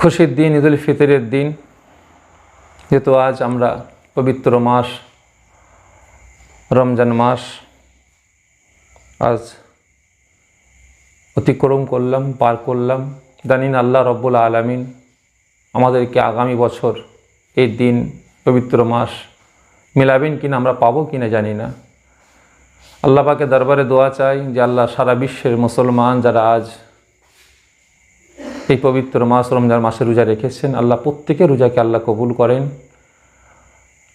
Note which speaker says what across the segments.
Speaker 1: খুশির দিন ঈদুল ফিতরের দিন, যেহেতু আজ আমরা পবিত্র মাস, রমজান মাস, আজ অতিক্রম করলাম, পার করলাম। জানিন আল্লাহ রব্বুল আলামিন আমাদেরকে আগামী বছর এই দিন, পবিত্র মাস মিলাবেন কিনা, আমরা পাবো কিনা জানি না। আল্লাহ পাকে দরবারে দোয়া চাই যে আল্লাহ সারা বিশ্বের মুসলমান যারা আজ এই পবিত্র মাস রমজান মাসে রোজা রেখেছেন। আল্লাহ প্রত্যেকের রোজাকে আল্লাহ কবুল করেন।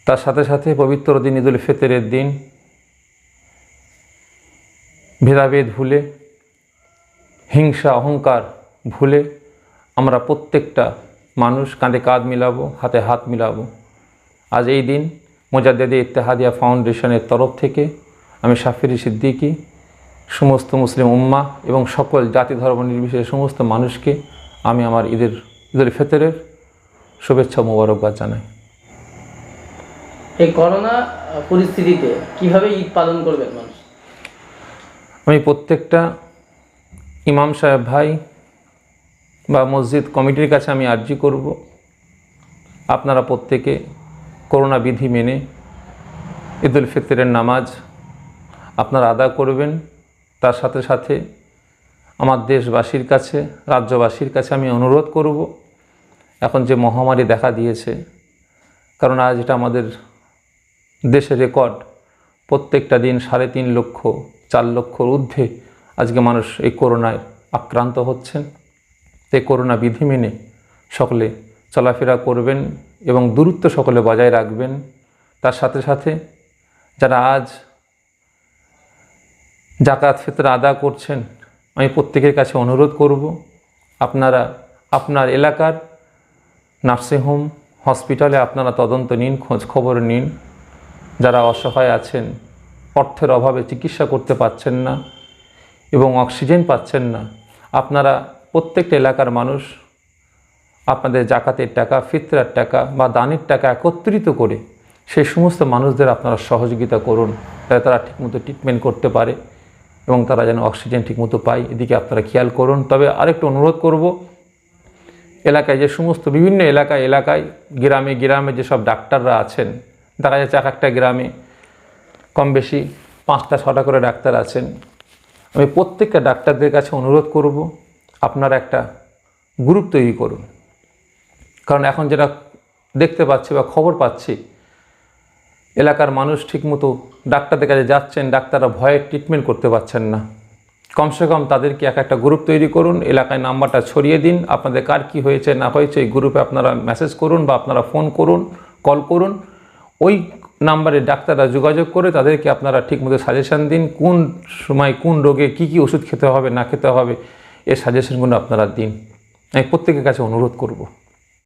Speaker 1: তার সাথে সাথে পবিত্র দিন ঈদুল ফিতরের দিন। ভেদাভেদ ভুলে, হিংসা, অহংকার ভুলে আমরা প্রত্যেকটা মানুষ কাঁধে কাঁধ মিলাবো, হাতে হাত মিলাবো। আজ এই দিন মোজাদ্দেদে ইত্তেহাদিয়া ফাউন্ডেশনের তরফ থেকে আমি সাফিরি সিদ্দিকি, সমস্ত মুসলিম উম্মা এবং সকল জাতি ধর্ম নির্বিশেষে সমস্ত মানুষকে আমি আমার ঈদের ঈদুল ফেতরের শুভেচ্ছা মোবারকবাদ জানাই।
Speaker 2: এই করোনা পরিস্থিতিতে কীভাবে ঈদ পালন করবেন মানুষ?
Speaker 1: আমি প্রত্যেকটা ইমাম সাহেব ভাই বা মসজিদ কমিটির কাছে আমি আর্জি করব। আপনারা প্রত্যেকে করোনা বিধি মেনে ঈদুল ফিতরের নামাজ আপনারা আদা করবেন। তার সাথে সাথে আমার দেশবাসীর কাছে, রাজ্যবাসীর কাছে আমি অনুরোধ করব, এখন যে মহামারী দেখা দিয়েছে, কারণ আজ এটা আমাদের দেশের রেকর্ড। প্রত্যেকটা দিন সাড়ে তিন লক্ষ, চার লক্ষর ঊর্ধ্বে আজকে মানুষ এই করোনায় আক্রান্ত হচ্ছেন। এই করোনা বিধি মেনে সকলে চলাফেরা করবেন এবং দূরত্ব সকলে বজায় রাখবেন। তার সাথে সাথে যারা আজ জাকাত ফিতর আদা করছেন আমি প্রত্যেকের কাছে অনুরোধ করব, আপনারা, আপনার এলাকার নার্সিংহোম হসপিটালে আপনারা তদন্ত নিন, খোঁজ খবর নিন। যারা অসহায় আছেন, অর্থের অভাবে চিকিৎসা করতে পারছেন না এবং অক্সিজেন পাচ্ছেন না, আপনারা প্রত্যেকটা এলাকার মানুষ আপনাদের জাকাতের টাকা, ফিতরার টাকা বা দানের টাকা একত্রিত করে সেই সমস্ত মানুষদের আপনারা সহযোগিতা করুন, যাতে তারা ঠিকমতো ট্রিটমেন্ট করতে পারে। এবং তারা যেন অক্সিজেন ঠিকমতো পায়। এদিকে আপনারা খেয়াল করুন। তবে আরেকটু অনুরোধ করব, এলাকায় যে সমস্ত বিভিন্ন এলাকায় এলাকায়, গ্রামে গ্রামে যেসব ডাক্তাররা আছেন দেখা যাচ্ছে এক একটা গ্রামে কম বেশি পাঁচটা, ছটা করে ডাক্তার আছেন, আমি প্রত্যেকটা ডাক্তারদের কাছে অনুরোধ করব, আপনারা একটা গ্রুপ তৈরি করুন। কারণ এখন যেটা দেখতে পাচ্ছি বা খবর পাচ্ছি এলাকার মানুষ ঠিকমতো ডাক্তারদের কাছে যাচ্ছেন, ডাক্তাররা ভয়ে ট্রিটমেন্ট করতে পারছেন না। কমসে কম তাদেরকে এক একটা গ্রুপ তৈরি করুন, এলাকায় নাম্বারটা ছড়িয়ে দিন, আপনাদের কার কী হয়েছে, না হয়েছে, এই গ্রুপে আপনারা মেসেজ করুন বা আপনারা ফোন করুন কল করুন। ওই নাম্বারে ডাক্তাররা যোগাযোগ করে তাদেরকে আপনারা ঠিকমতো সাজেশান দিন, কোন সময় কোন রোগে কি কি ওষুধ খেতে হবে, না খেতে হবে এর সাজেশনগুলো আপনারা দিন। আমি প্রত্যেকের কাছে অনুরোধ করব।